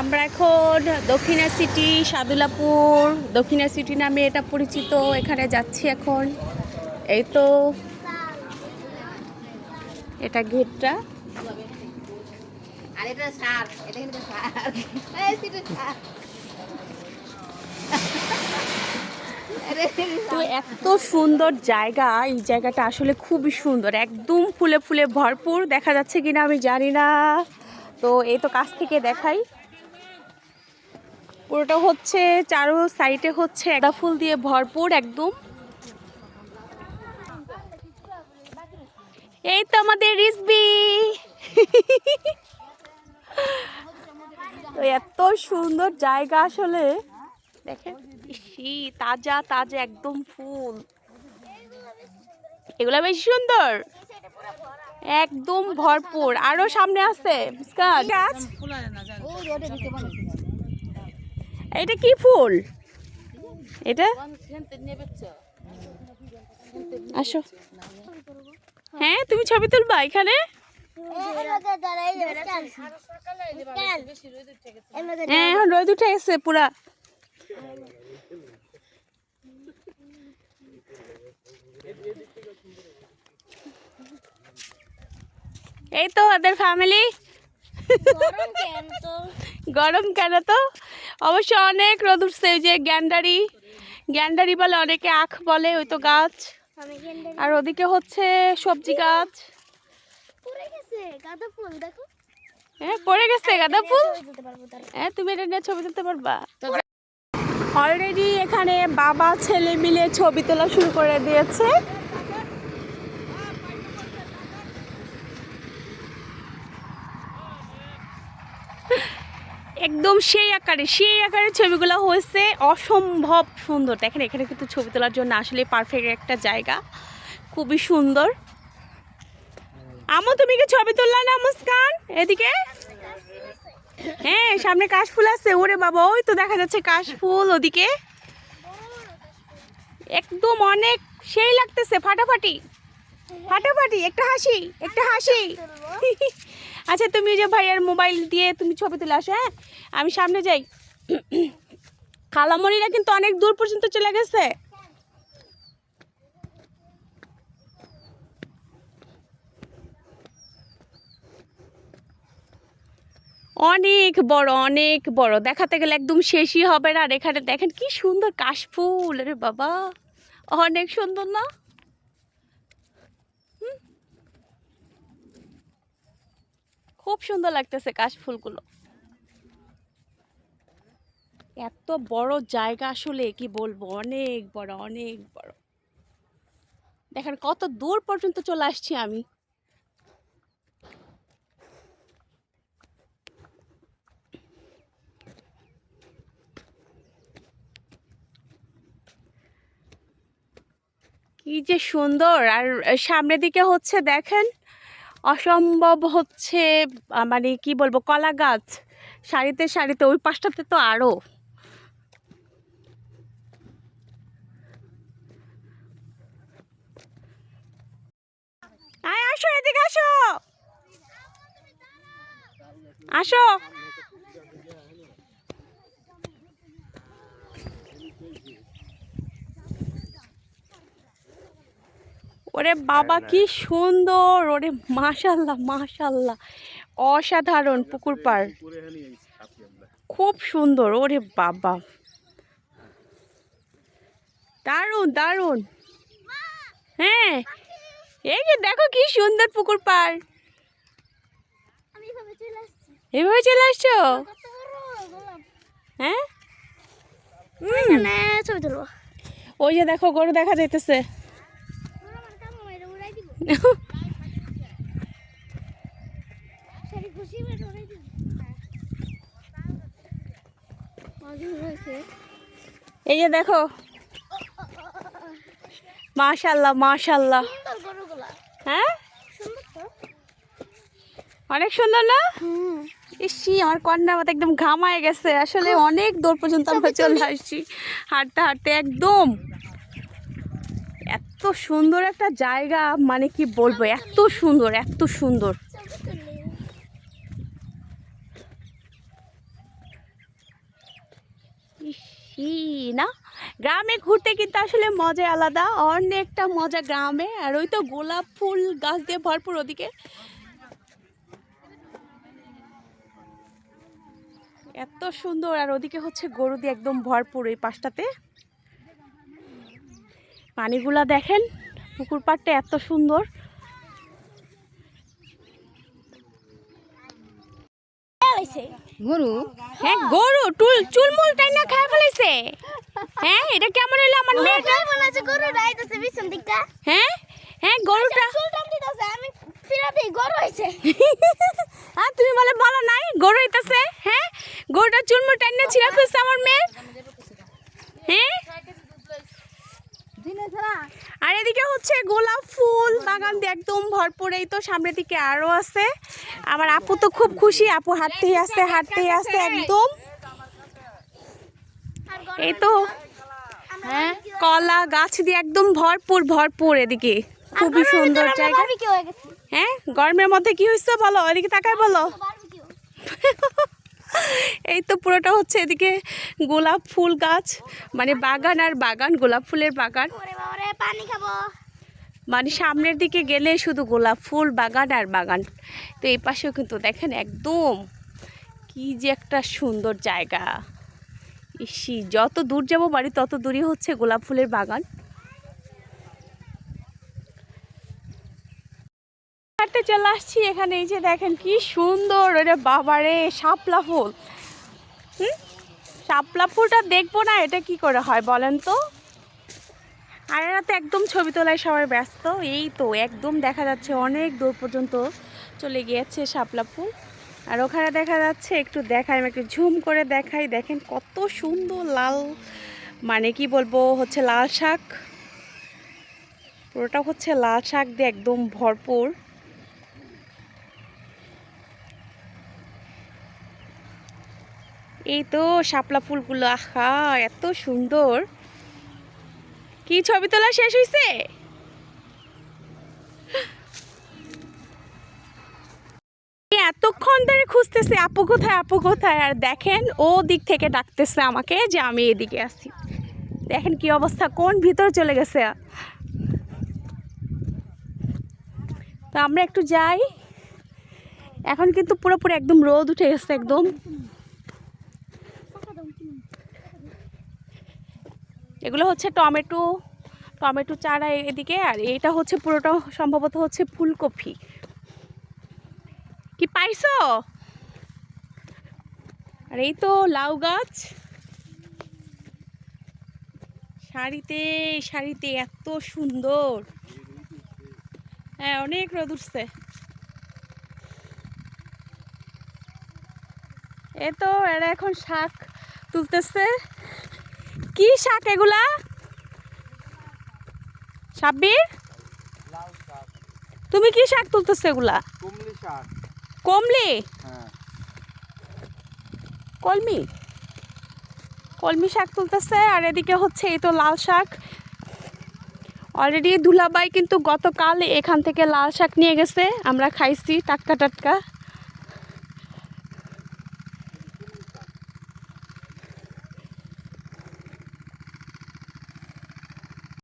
আমরা এখন দক্ষিণা সিটি সাদুলাপুর। দক্ষিণা সিটি নামে এটা পরিচিত এখানে যাচ্ছি এখন। এই তো এটা গেটটা তো এত সুন্দর জায়গা এই জায়গাটা আসলে খুবই সুন্দর। একদম ফুলে ফুলে ভরপুর দেখা যাচ্ছে কিনা আমি জানি না। তো এই তো কাছ থেকে দেখাই। পুরোটা হচ্ছে চারো সাইডে হচ্ছে একটা ফুল দিয়ে ভরপুর একদম। এই তো আমাদের রিসবি তো এত সুন্দর জায়গা আসলে। দেখেন তাজা তাজা একদম ফুল। এগুলা বেশি সুন্দর? একদম ভরপুর। আরও সামনে আছে গাছ? এটা কি ফুল? এটা? আসো। হ্যাঁ তুমি ছবি তুলবা এখানে? হ্যাঁ এখন রোদ উঠে গেছে পুরা। এই তো ওদের ফ্যামিলি গরম কেন তো? অবশ্য অনেক রোদ উঠছে ওই যে গ্যান্ডারি গ্যান্ডারি বলে অনেকে আখ বলে ওই তো গাছ। আর ওদিকে হচ্ছে সবজি গাছ। হ্যাঁ পড়ে গেছে গাঁদা ফুল? হ্যাঁ তুমি এটা নিয়ে ছবি তুলতে পারবা? অলরেডি এখানে বাবা ছেলে মিলে ছবি তোলা শুরু করে দিয়েছে। একদম সেই আকারে, সেই আকারের ছবিগুলো হয়েছে অসম্ভব সুন্দর। দেখেন, এখানে কিন্তু ছবি তোলার জন্য আসলে পারফেক্ট একটা জায়গা। খুবই সুন্দর। আমো, তুমি কি ছবি তুললা না মুস্কান? এদিকে? হ্যাঁ সামনে কাশফুল আছে। ওরে বাবা, ওই তো দেখা যাচ্ছে কাশফুল ওদিকে। একদম অনেক সেই লাগতেছে, ফাটাফাটি। ফাটাফাটি, একটা হাসি একটা হাসি। আচ্ছা তুমি যে ভাইয়ার মোবাইল দিয়ে তুমি ছবি তুলে আসো হ্যাঁ? আমি সামনে যাই। খালামণিরা কিন্তু অনেক দূর পর্যন্ত চলে গেছে। অনেক বড় অনেক বড়। দেখাতে গেলে একদম শেষই হবে না। আর এখানে দেখেন কি সুন্দর কাশফুল আরে বাবা, অনেক সুন্দর না? খুব সুন্দর লাগতেছে কাশফুলগুলো এত বড় জায়গা আসলে কি বলব? অনেক বড় অনেক বড়। দেখেন কত দূর পর্যন্ত চলে আসছি আমি। কি যে সুন্দর। আর সামনের দিকে হচ্ছে দেখেন অসম্ভব হচ্ছে মানে কি বলব, কলা গাছ। সারিতে সারিতে, ওই পাশটাতে তো আরও আসো, এদিকে আসো। আসো। ওরে বাবা কি সুন্দর! ওরে মাশাল্লাহ মাশাল্লাহ। অসাধারণ পুকুর পাড়। খুব সুন্দর ওরে বাবা। দারুণ দারুণ। হ্যাঁ এই যে দেখো কি সুন্দর পুকুর পাড়। এভাবে চলে আসছো? হ্যাঁ? ছবি তুলবো। ওই যে দেখো গরু দেখা যাইতেছে। এই যে দেখো। মাশাল্লাহ মাশাল্লাহ হ্যাঁ? অনেক সুন্দর না? ইসি আমার কন্যা মতো একদম ঘামায় গেছে। আসলে অনেক দূর পর্যন্ত আমরা চলে আসছি। হাঁটতে হাঁটতে একদম সুন্দর একটা জায়গা মানে কি বলব, এত সুন্দর এত সুন্দর। না? গ্রামে ঘুরতে কিন্তু আসলে মজা আলাদা, অনেকটা মজা গ্রামে, আর ওই তো গোলাপ ফুল, গাছ দিয়ে ভরপুর ওদিকে। এত সুন্দর, আর ওদিকে হচ্ছে গরু দিয়ে একদম ভরপুর এই পাশটাতে। পানিগুলা দেখেন পুকুর পাড়টা এত সুন্দর। গরু? হ্যাঁ গরু টুল চুলমুল তাই না খায় ফেলেছে হ্যাঁ এটা কেমন হলো আমার মেয়েটা? মনে গরু রাইতেছে হ্যাঁ হ্যাঁ গরুটা চুলটান দিতেছে আমি ফিরাতে গরু হইছে হ্যাঁ তুমি বলে বলো নাই গরু হইতাছে হ্যাঁ গরুটা চুলমুল টাই না ছিঁড়া ফেলছে আমার মেয়ে হ্যাঁ দিনে ছাড়া আর এদিকে হচ্ছে গোলাপ ফুল বাগান দিয়ে একদম ভরপুর এই তো সামনের দিকে আরও আছে। আমার আপু তো খুব খুশি আপু হাঁটতেই আসছে হাঁটতেই আসছে একদম। এই তো হ্যাঁ? কলা গাছ দিয়ে একদম ভরপুর ভরপুর এদিকে। খুবই সুন্দর জায়গা। হয়ে হ্যাঁ? গরমের মধ্যে কি হয়েছে বলো? এদিকে তাকায় বলো। এই তো পুরোটা হচ্ছে এদিকে গোলাপ ফুল গাছ মানে বাগান আর বাগান গোলাপ ফুলের বাগান। পানি খাব। মানে সামনের দিকে গেলে শুধু গোলাপ ফুল বাগান আর বাগান। তো এই পাশেও কিন্তু দেখেন একদম কি যে একটা সুন্দর জায়গা। ইসি, যত দূর যাব বাড়ি, তত দূরই হচ্ছে গোলাপ ফুলের বাগান। হাঁটতে চলে আসছি এখানে, এই যে দেখেন কি সুন্দর, ওরে বাবারে শাপলা ফুল। হুম? শাপলা ফুলটা দেখব না, এটা কি করে হয় বলেন তো? আর এরা তো একদম ছবি তোলায় সবাই ব্যস্ত। এই তো একদম দেখা যাচ্ছে অনেক দূর পর্যন্ত চলে গিয়েছে শাপলা ফুল আর ওখানে দেখা যাচ্ছে একটু দেখাই একটু ঝুম করে দেখাই। দেখেন কত সুন্দর লাল মানে কি বলব, হচ্ছে লাল শাক। পুরোটা হচ্ছে লাল শাক দিয়ে একদম ভরপুর। এই তো শাপলা ফুলগুলো, আহা, এত সুন্দর। কি ছবি তোলা শেষ হয়েছে এতক্ষণ ধরে খুঁজতেছে, আপু কোথায় আপু কোথায়? আর দেখেন ও দিক থেকে ডাকতেছে আমাকে যে আমি এদিকে আসি দেখেন কি অবস্থা, কোন ভিতর চলে গেছে? তো আমরা একটু যাই। এখন কিন্তু পুরোপুরি একদম রোদ উঠে গেছে একদম। এগুলো হচ্ছে টমেটো টমেটো চারা এদিকে, আর এটা হচ্ছে পুরোটা সম্ভবত হচ্ছে ফুলকপি। কি পাইছো? আর এই তো লাউ গাছ। শাড়িতে শাড়িতে এত সুন্দর। হ্যাঁ অনেক রোদ উঠছে। এ তো এরা এখন শাক তুলতেছে। কি শাক এগুলা? সাব্বির? তুমি কি শাক তুলতেছো এগুলা? কুমলি শাক। কমলি? হ্যাঁ। কলমি? কলমি শাক তুলতেছে আর এদিকে হচ্ছে এই তো লাল শাক। অলরেডি ধুলাবাই কিন্তু গতকাল এখান থেকে লাল শাক নিয়ে গেছে আমরা খাইছি টাটকা টাটকা।